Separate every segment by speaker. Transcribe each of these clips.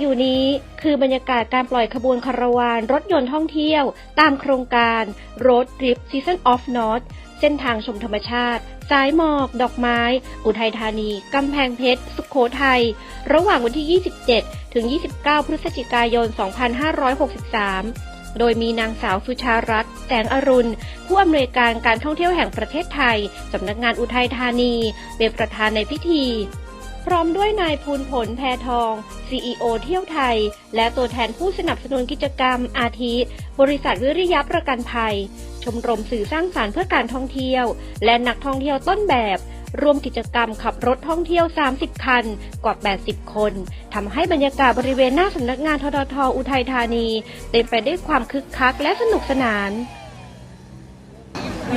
Speaker 1: อยู่นี้คือบรรยากาศการปล่อยขบวนคาราวานรถยนต์ท่องเที่ยว ตามโครงการ Road Trip Season of North เส้นทางชมธรรมชาติ สายหมอก ดอกไม้ อุทัยธานี กำแพงเพชร สุขโขทัย ระหว่างวันที่ 27 ถึง 29 พฤศจิกายน 2563 โดยมีนางสาวสุชารัตน์แสงอรุณ ผู้อำนวยการการท่องเที่ยวแห่งประเทศไทย สำนักงานอุทัยธานี เป็นประธานในพิธี พร้อมด้วยนายภูลผลแพทอง CEO เที่ยวไทย และตัวแทนผู้สนับสนุนกิจกรรมอาทิ บริษัทวิริยะประกันภัย ชมรมสื่อสร้างสารรค์เพื่อการท่องเที่ยว และนักท่องเที่ยวต้นแบบรวมกิจกรรมขับรถท่องเที่ยว 30 คัน กว่า 80 คนทำให้บรรยากาศบริเวณหน้าสำนักงานทททอุทัยธานี เต็มไปด้วยความคึกคักและสนุกสนาน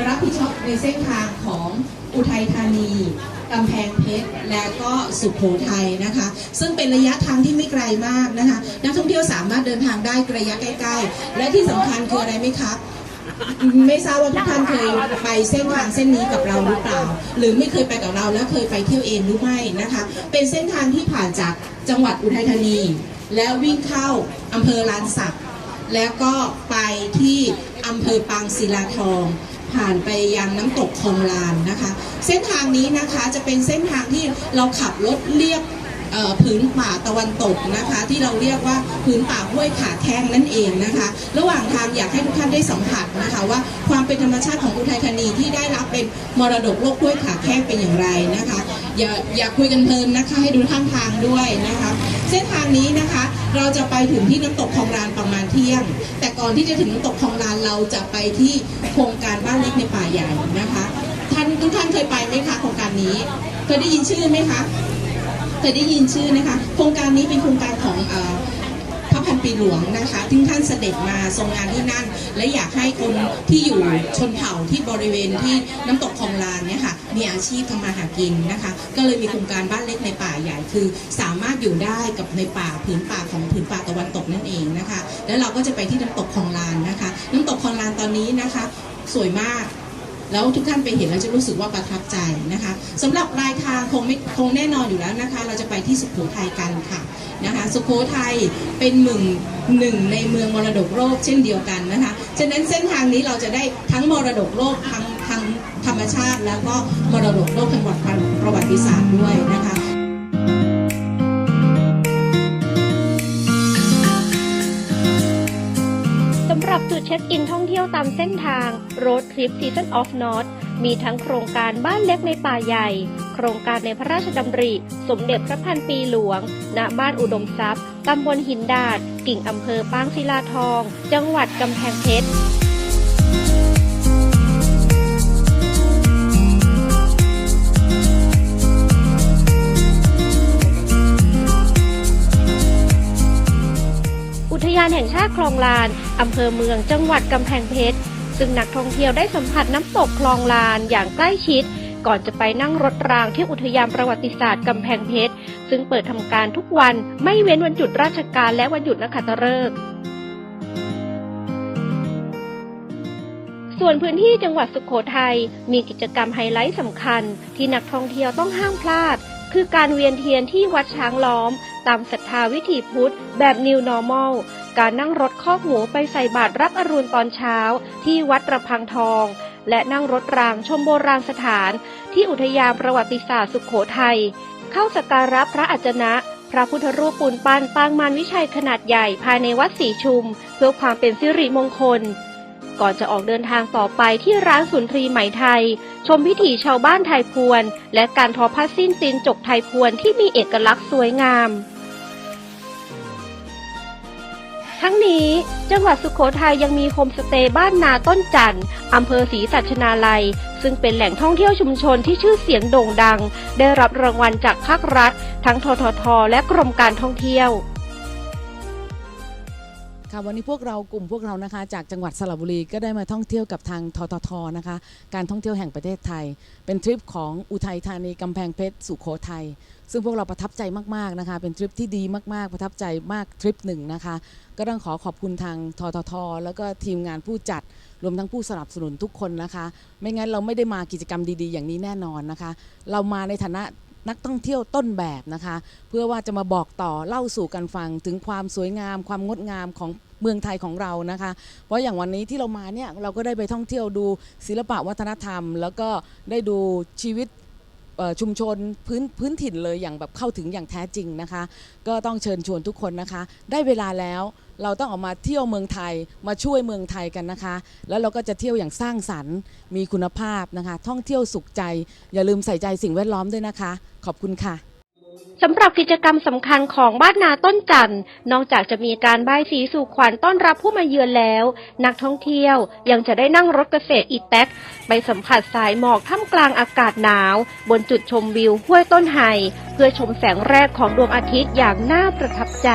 Speaker 2: รับผิดชอบในเส้นทางของอุทัยธานี กำแพงเพชรและก็สุโขทัยนะคะ ซึ่งเป็นระยะทางที่ไม่ไกลมากนะคะนักท่องเที่ยวสามารถเดินทางได้ระยะใกล้ๆ และที่สำคัญคืออะไรไหมครับไม่ทราบว่าทุกท่านเคยไปเส้นทางเส้นนี้กับเราหรือเปล่า หรือไม่เคยไปกับเราแล้วเคยไปเที่ยวเองหรือไม่นะคะ เป็นเส้นทางที่ผ่านจากจังหวัดอุทัยธานี แล้ววิ่งเข้าอำเภอลานสัก แล้วก็ไปที่อำเภอปางศิลาทอง ผ่านไปยังน้ำตกคลองลานนะคะ เส้นทางนี้นะคะจะเป็นเส้นทางที่เราขับรถเรียบเอ่อผืนป่าตะวันตกนะคะ ที่เราเรียกว่าผืนป่าห้วยขาแข้งนั่นเองนะคะ ระหว่างทางอยากให้ทุกท่านได้สัมผัสนะคะ ว่าความเป็นธรรมชาติของอุทัยธานีที่ได้รับเป็นมรดกโลกห้วยขาแข้งเป็นอย่างไรนะคะ อย่าอย่าคุยกันเพลินนะคะให้ดูข้างทางด้วยนะคะ เส้นทางนี้นะคะ เราจะไปถึงที่น้ำตกคลองลานประมาณเที่ยง แต่ก่อนที่จะถึงน้ำตกคลองลานเราจะไปที่โครงการบ้านเล็กในป่าใหญ่นะคะท่านทุกท่านเคยไปไหมคะโครงการนี้ เคยได้ยินชื่อไหมคะเคยได้ยินชื่อนะคะโคร ปีหลวงนะคะที่ท่านเสด็จมาทรงงานที่นั่น และอยากให้คนที่อยู่ชนเผ่าที่บริเวณที่น้ำตกคลองลานเนี่ยค่ะมีอาชีพทำมาหากินนะคะ ก็เลยมีโครงการบ้านเล็กในป่าใหญ่คือ สามารถอยู่ได้กับในป่าผืนป่าของผืนป่าตะวันตกนั่นเองนะคะ แล้วเราก็จะไปที่น้ำตกคลองลานนะคะ น้ำตกคลองลานตอนนี้นะคะ สวยมาก แล้วทุกท่านไปเห็นแล้วจะรู้สึกว่าประทับใจนะคะสำหรับปลายทางคงไม่คงแน่นอนอยู่แล้วนะคะ เราจะไปที่สุโขทัยกันค่ะนะคะสุโขทัยเป็นหนึ่งหนึ่งในเมืองมรดกโลกเช่นเดียวกันนะคะฉะนั้นเส้นทางนี้เราจะได้ทั้งมรดกโลกทั้งทั้งธรรมชาติ แล้วก็มรดกโลกทางประวัติศาสตร์ด้วยนะคะ
Speaker 1: จุดเช็คอินท่องเที่ยวตามเส้นทาง Road Trip Season of North มีทั้งโครงการบ้านเล็กในป่าใหญ่ โครงการในพระราชดำริ สมเด็จพระพันปีหลวง ณ บ้านอุดมทรัพย์ ตำบลหินดาด กิ่งอำเภอปางศิลาทอง จังหวัดกำแพงเพชรอุทยานแห่งชาติคลองลาน อำเภอเมืองจังหวัดกำแพงเพชร ซึ่งนักท่องเที่ยวได้สัมผัสน้ำตกคลองลานอย่างใกล้ชิด ก่อนจะไปนั่งรถรางที่อุทยานประวัติศาสตร์กำแพงเพชร ซึ่งเปิดทำการทุกวันไม่เว้นวันหยุดราชการและวันหยุดนักขัตฤกษ์ส่วนพื้นที่จังหวัดสุขโขทัยมีกิจกรรมไฮไลท์สำคัญ ที่นักท่องเที่ยวต้องห้ามพลาด คือการเวียนเทียนที่วัดช้างล้อม ตามศรัทธาวิถีพุทธ แบบ New Normal การนั่งรถคอกหมูไปใส่บาตรรับอรุณตอนเช้า ที่วัดระพังทอง และนั่งรถรางชมโบราณสถาน ที่อุทยานประวัติศาสตร์สุขโขทัย เข้าสักการะพระอัจนะ พระพุทธรูปปูนปั้นปางมารวิชัยขนาดใหญ่ภายในวัดศรีชุม เพื่อความเป็นสิริมงคล ก่อนจะออกเดินทางต่อไปที่ร้านสุนทรีไหมไทย ชมพิถีชาวบ้านไทยพวน และการทอผ้าสิ้นตีนจกไทยพวนที่มีเอกลักษณ์สวยงาม ทั้งนี้จังหวัดสุโขทัยยังมีโฮมสเตย์บ้านนาต้นจันทร์อำเภอศรีสัชนาลัย ซึ่งเป็นแหล่งท่องเที่ยวชุมชนที่ชื่อเสียงโด่งดัง ได้รับรางวัลจากภาครัฐ ทั้งททท และกรมการท่องเที่ยว
Speaker 3: ค่ะวันนี้พวกเรากลุ่มพวกเรานะคะ จากจังหวัดสระบุรีก็ได้มาท่องเที่ยวกับทางทททนะคะ การท่องเที่ยวแห่งประเทศไทย เป็นทริปของอุทัยธานีกำแพงเพชรสุโขทัยซึ่งพวกเราประทับใจมากๆนะคะ เป็นทริปที่ดีมากๆ ประทับใจมากทริปหนึ่งนะคะ ก็ต้องขอขอบคุณทางททท แล้วก็ทีมงานผู้จัดรวมทั้งผู้สนับสนุนทุกคนนะคะ ไม่งั้นเราไม่ได้มากิจกรรมดีๆ อย่างนี้แน่นอนนะคะ เรามาในฐานะ นักท่องเที่ยวต้นแบบนะคะ เพื่อว่าจะมาบอกต่อเล่าสู่กันฟังถึงความสวยงาม ความงดงามของเมืองไทยของเรานะคะ เพราะอย่างวันนี้ที่เรามาเนี่ยเราก็ได้ไปท่องเที่ยวดูศิลปะวัฒนธรรม แล้วก็ได้ดูชีวิตชุมชนพื้นพื้นถิ่นเลยอย่างแบบเข้าถึงอย่างแท้จริงนะคะ ก็ต้องเชิญชวนทุกคนนะคะ ได้เวลาแล้ว เราต้องออกมาเที่ยวเมืองไทยมาช่วยเมืองไทยกันนะคะ แล้วเราก็จะเที่ยวอย่างสร้างสรรค์ มีคุณภาพนะคะ ท่องเที่ยวสุขใจ อย่าลืมใส่ใจสิ่งแวดล้อมด้วยนะคะ ขอบคุณค่ะ
Speaker 1: สำหรับกิจกรรมสำคัญของบ้านนาต้นจันทร์นอกจากจะมีการบายสีสู่ขวัญต้อนรับผู้มาเยือนแล้ว นักท่องเที่ยวยังจะได้นั่งรถเกษตรอีแท็กไปสัมผัสสายหมอกท่ามกลางอากาศหนาว บนจุดชมวิวห้วยต้นไฮเพื่อชมแสงแรกของดวงอาทิตย์อย่างน่าประทับใจ